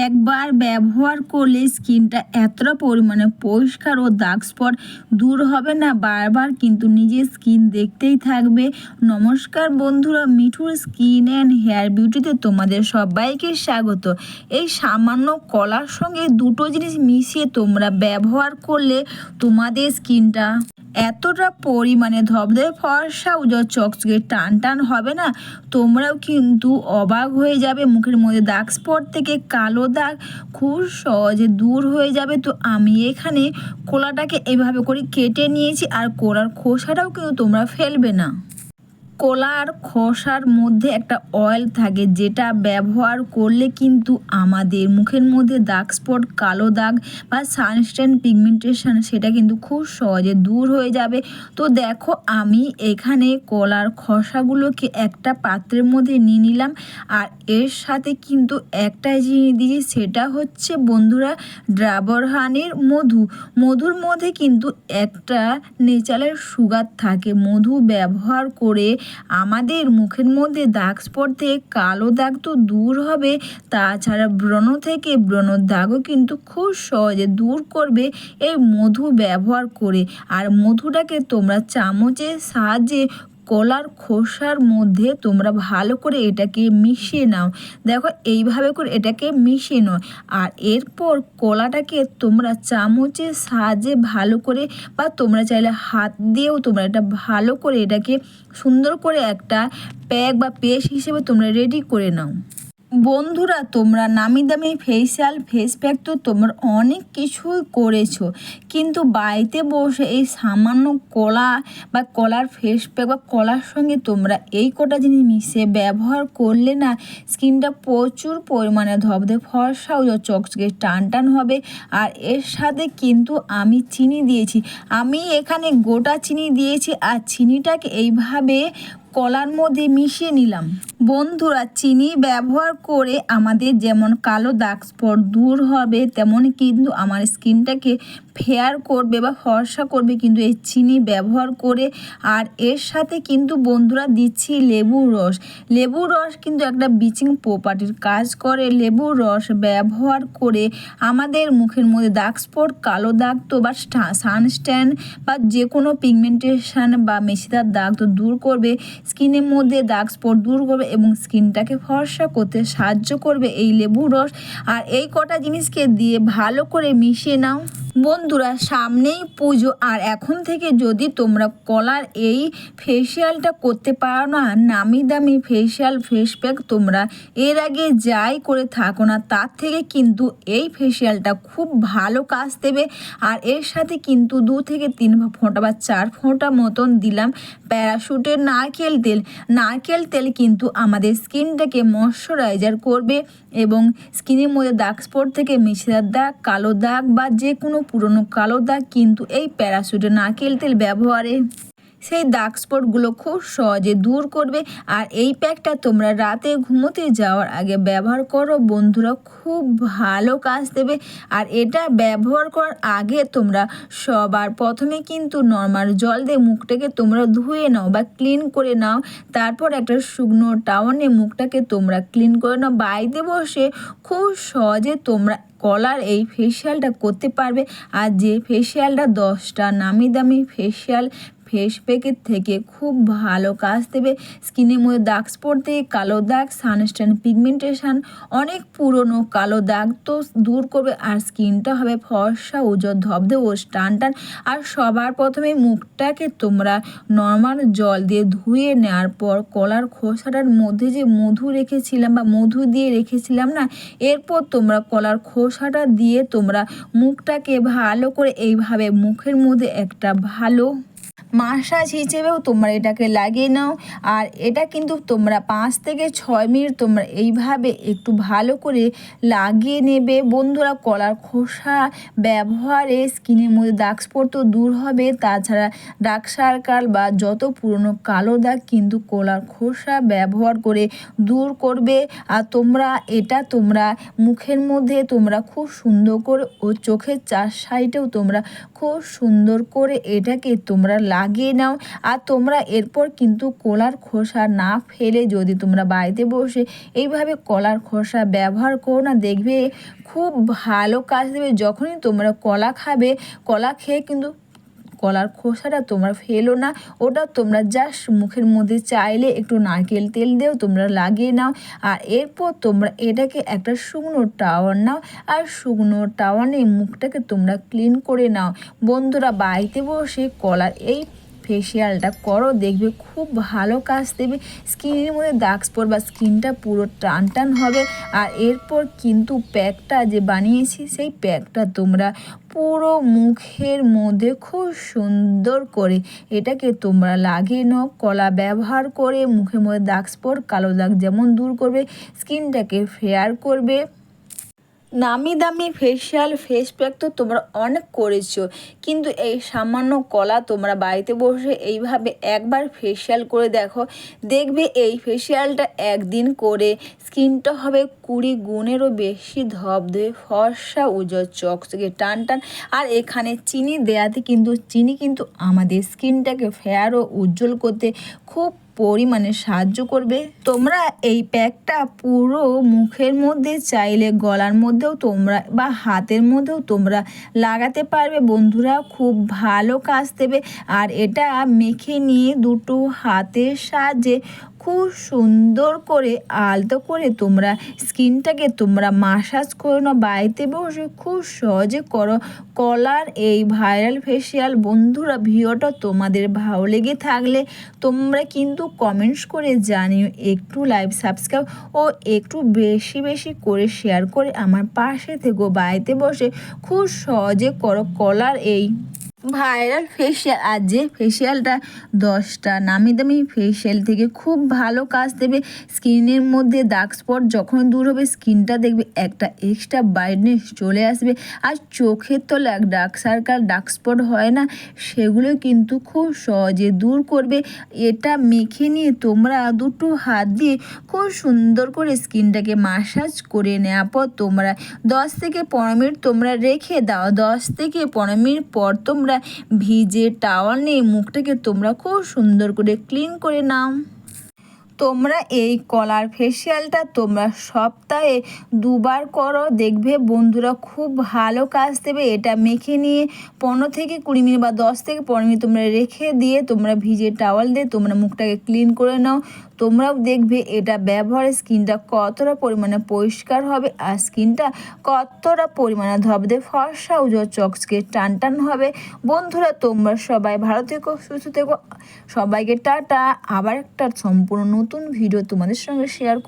একবার ব্যবহার করলে স্কিনটা এতটা পরিমাণে পরিষ্কার ও দাগ স্পট দূর হবে না। বারবার কিন্তু নিজের স্কিন দেখতেই থাকবে। নমস্কার বন্ধুরা, মিঠুর স্কিন অ্যান্ড হেয়ার বিউটিতে তোমাদের সবাইকে স্বাগত। এই সামান্য কলার সঙ্গে দুটো জিনিস মিশিয়ে তোমরা ব্যবহার করলে তোমাদের স্কিনটা এতটা পরিমাণে ধবধবে ফর্সা উজ্জ্বল চকচকে টান টান হবে না? তোমরাও কিন্তু অবাক হয়ে যাবে, মুখের মধ্যে দাগ স্পট থেকে কালো দাগ খুব সহজে দূর হয়ে যাবে। তো আমি এখানে কোলাটাকে এভাবে করে কেটে নিয়েছি আর কোলার খোসাটাও কিন্তু তোমরা ফেলবে না। কলার খোসার মধ্যে একটা অয়েল থাকে, যেটা ব্যবহার করলে কিন্তু আমাদের মুখের মধ্যে দাগ স্পট কালো দাগ বা সানস্টেন পিগমেন্টেশন সেটা কিন্তু খুব সহজে দূর হয়ে যাবে। তো দেখো, আমি এখানে কলার খোসাগুলোকে একটা পাত্রের মধ্যে নিয়ে নিলাম, আর এর সাথে কিন্তু একটা জিনিস দিয়েছি, সেটা হচ্ছে বন্ধুরা ড্রাবর হানির মধু। মধুর মধ্যে কিন্তু একটা নেচারের সুগার থাকে। মধু ব্যবহার করে আমাদের মুখের মধ্যে দাগ পড়তে কালো দাগ তো দূর হবে, তাছাড়া ব্রণ থেকে ব্রণর দাগও কিন্তু খুব সহজে দূর করবে এই মধু ব্যবহার করে। আর মধুটাকে তোমরা চামচের সাহায্যে কলার খোসার মধ্যে তোমরা ভালো করে এটাকে মিশিয়ে নাও। দেখো, এইভাবে করে এটাকে মিশিয়ে নাও। আর এরপর কলাটাকে তোমরা চামচের সাহায্যে ভালো করে বা তোমরা চাইলে হাত দিয়েও তোমরা এটা ভালো করে এটাকে সুন্দর করে একটা প্যাক বা পেস্ট হিসেবে তোমরা রেডি করে নাও। বন্ধুরা, তোমরা নামি দামি ফেসিয়াল ফেস প্যাক তো তোমরা অনেক কিছুই করেছ। কিন্তু বাড়িতে বসে এই সামান্য কলা বা কলার ফেস প্যাক বা কলার সঙ্গে তোমরা এই কটা জিনিস মিশিয়ে ব্যবহার করলে না স্কিনটা প্রচুর পরিমাণে ধবধে ফর্সা ও চকচকে টান টান হবে। আর এর সাথে কিন্তু আমি চিনি দিয়েছি। আমি এখানে গোটা চিনি দিয়েছি আর চিনিটাকে এইভাবে কলার মধ্যে মিশিয়ে নিলাম। বন্ধুরা, চিনি ব্যবহার করে আমাদের যেমন কালো দাগ স্পট দূর হবে, তেমন কিন্তু আমার স্কিনটাকে ফেয়ার করবে বা ফর্সা করবে কিন্তু এই চিনি ব্যবহার করে। আর এর সাথে কিন্তু বন্ধুরা দিচ্ছি লেবুর রস। লেবুর রস কিন্তু একটা ব্লিচিং প্রপার্টির কাজ করে। লেবুর রস ব্যবহার করে আমাদের মুখের মধ্যে দাগ স্পট, কালো দাগ তো বা সানস্ট্যান্ড বা যে কোনো পিগমেন্টেশন বা মেশিদার দাগ তো দূর করবে। স্কিনের মধ্যে দাগ স্পট দূর করবে এবং স্কিনটাকে ফর্সা করতে সাহায্য করবে এই লেবুর রস। আর এই কটা জিনিসকে দিয়ে ভালো করে মিশিয়ে নাও। বন্ধুরা, সামনেই পুজো। আর এখন থেকে যদি তোমরা কলার এই ফেসিয়ালটা করতে পারো না, নামি দামি ফেসিয়াল ফেস প্যাক তোমরা এর আগে যাই করে থাকো না, তার থেকে কিন্তু এই ফেসিয়ালটা খুব ভালো কাজ দেবে। আর এর সাথে কিন্তু দু থেকে তিন ফোঁটা বা চার ফোঁটা মতন দিলাম প্যারাশুটের নারকেল তেল। নারকেল তেল কিন্তু আমাদের স্কিনটাকে ময়শ্চারাইজার করবে এবং স্কিনের মধ্যে দাগ স্পট থেকে মিশার দাগ, কালো দাগ বা যে কোনো পুরনো কালো দাগ কিন্তু এই প্যারাসুটে নারকেল তেল ব্যবহারে। সেই দাগ স্পটগুলো খুব সহজে দূর করবে আর এই প্যাকটা তোমরা রাতে ঘুমোতে যাওয়ার আগে ব্যবহার করো। বন্ধুরা খুব ভালো কাজ দেবে আর এটা ব্যবহার করার আগে তোমরা সবার প্রথমে কিন্তু নর্মাল জল দিয়ে মুখটাকে তোমরা ধুয়ে নাও বা ক্লিন করে নাও। তারপর একটা শুকনো টাওয়ানে মুখটাকে তোমরা ক্লিন করে নাও। বাড়িতে বসে খুব সহজে তোমরা কলার এই ফেসিয়ালটা করতে পারবে। আর যে ফেসিয়ালটা দশটা নামি দামি ফেসিয়াল ফেস প্যাকের থেকে খুব ভালো কাজ দেবে। স্কিনের মধ্যে দাগ থেকে কালো দাগ সানস্টেন পিগমেন্টেশন, অনেক পুরনো কালো দাগ তো দূর করবে আর স্কিনটা হবে ফর্সা, উজ্জ্বল ধবধে ও টান টান। আর সবার প্রথমে মুখটাকে তোমরা নর্মাল জল দিয়ে ধুয়ে নেওয়ার পর কলার খোসাটার মধ্যে যে মধু রেখেছিলাম বা মধু দিয়ে রেখেছিলাম না, এরপর তোমরা কলার খোসাটা দিয়ে তোমরা মুখটাকে ভালো করে এইভাবে মুখের মধ্যে একটা ভালো মাসাজ হিসেবেও তোমরা এটাকে লাগিয়ে নাও। আর এটা কিন্তু তোমরা পাঁচ থেকে ছয় মিনিট তোমরা এইভাবে একটু ভালো করে লাগিয়ে নেবে। বন্ধুরা, কলার খোসা ব্যবহারে স্কিনের মধ্যে দাগ স্পট দূর হবে। তাছাড়া ডার্ক সার্কাল বা যত পুরনো কালো দাগ কিন্তু কলার খোসা ব্যবহার করে দূর করবে। আর তোমরা, এটা তোমরা মুখের মধ্যে তোমরা খুব সুন্দর করে ও চোখের চার সাইডেও তোমরা খুব সুন্দর করে এটাকে তোমরা লাগ লাগিয়ে নাও। আর তোমরা এরপর কিন্তু কলার খোসা না ফেলে যদি তোমরা বাড়িতে বসে এইভাবে কলার খোসা ব্যবহার করো না, দেখবে খুব ভালো কাজ দেবে। যখনই তোমরা কলা খাবে, কলা খেয়ে কিন্তু কলার খোসাটা তোমরা ফেলো না। ওটা তোমরা জাস্ট মুখের মধ্যে চাইলে একটু নারকেল তেল দিয়েও তোমরা লাগিয়ে নাও। আর এরপর তোমরা এটাকে একটা শুকনো টাওয়ার নাও আর শুকনো টাওয়ার নিয়ে মুখটাকে তোমরা ক্লিন করে নাও। বন্ধুরা বাড়িতে বসে কলার এই ফেসিয়ালটা করো, দেখবে খুব ভালো কাজ দেবে। স্কিনের মধ্যে দাগ স্পট বা স্কিনটা পুরো টান টান হবে। আর এরপর কিন্তু প্যাকটা যে বানিয়েছি, সেই প্যাকটা তোমরা পুরো মুখের মধ্যে খুব সুন্দর করে এটাকে তোমরা লাগিয়ে নাও। কলা ব্যবহার করে মুখের মধ্যে দাগ স্পট কালো দাগ যেমন দূর করবে স্কিনটাকে ফেয়ার করবে। নামি দামি ফেসিয়াল ফেস প্যাক তো তোমরা অনেক করেছ। কিন্তু এই সামান্য কলা তোমরা বাড়িতে বসে এইভাবে একবার ফেসিয়াল করে দেখো। দেখবে এই ফেসিয়ালটা একদিন করে স্কিনটা হবে কুড়ি গুণেরও বেশি ধবধবে ফর্সা উজ্জ্বল চকচকে টান টান। আর এখানে চিনি দেয়াতে কিন্তু, চিনি কিন্তু আমাদের স্কিনটাকে ফেয়ার ও উজ্জ্বল করতে খুব পরিমাণে সাহায্য করবে। তোমরা এই প্যাকটা পুরো মুখের মধ্যে চাইলে গলার মধ্যেও তোমরা বা হাতের মধ্যেও তোমরা লাগাতে পারবে। বন্ধুরা খুব ভালো কাজ দেবে। আর এটা মেখে নিয়ে দুটো হাতের সাহায্যে খুব সুন্দর করে আলতো করে তোমরা স্কিনটাকে তোমরা মাসাজ করে নাও, বাড়িতে বসে খুব সহজে করো। কলার এই ভাইরাল ফেসিয়াল বন্ধুরা, ভিডিওটা তোমাদের ভালো লেগে থাকলে তোমরা কিন্তু কমেন্টস করে জানিও, একটু লাইভ সাবস্ক্রাইব ও একটু বেশি বেশি করে শেয়ার করে আমার পাশে থেকো, বাড়িতে বসে খুব সহজে করো। কলার এই ভাইরাল ফেসিয়াল আর যে ফেসিয়ালটা দশটা নামি দামি ফেসিয়াল থেকে খুব ভালো কাজ দেবে। স্কিনের মধ্যে দাগ স্পট যখন দূর হবে, স্কিনটা দেখবে একটা এক্সট্রা ব্রাইটনেস চলে আসবে। আর চোখের তলা ডার্ক সার্কাল ডার্ক স্পট হয় না, সেগুলো কিন্তু খুব সহজে দূর করবে। এটা মেখে নিয়ে তোমরা দুটো হাত দিয়ে খুব সুন্দর করে স্কিনটাকে মাসাজ করে নেওয়ার পর তোমরা দশ থেকে পনেরো মিনিট তোমরা রেখে দাও। দশ থেকে পনেরো মিনিট পর তোমরা ভিজে টাওয়াল নিয়ে মুখটাকে তোমরা খুব সুন্দর করে ক্লিন করে নাও। তোমরা এই কলার ফেসিয়ালটা তোমরা সপ্তাহে দুবার করো, দেখবে বন্ধুরা খুব ভালো কাজ দেবে। এটা মেখে নিয়ে পনেরো থেকে কুড়ি মিনিট বা দশ থেকে পনেরো মিনিট তোমরা রেখে দিয়ে তোমরা ভিজে টাওয়াল দিয়ে তোমরা মুখটাকে ক্লিন করে নাও। তোমরাও দেখবে এটা ব্যবহারে স্কিনটা কতটা পরিমাণে পরিষ্কার হবে আর স্কিনটা কতটা পরিমাণে ধবধে ফর্সা উজ্জ্বল চকচকে টান টান হবে। বন্ধুরা, তোমরা সবাই ভালো থেকো, সুস্থ থেকো। সবাইকে টাটা। আবার একটা সম্পূর্ণ নতুন ভিডিও তোমাদের সঙ্গে শেয়ার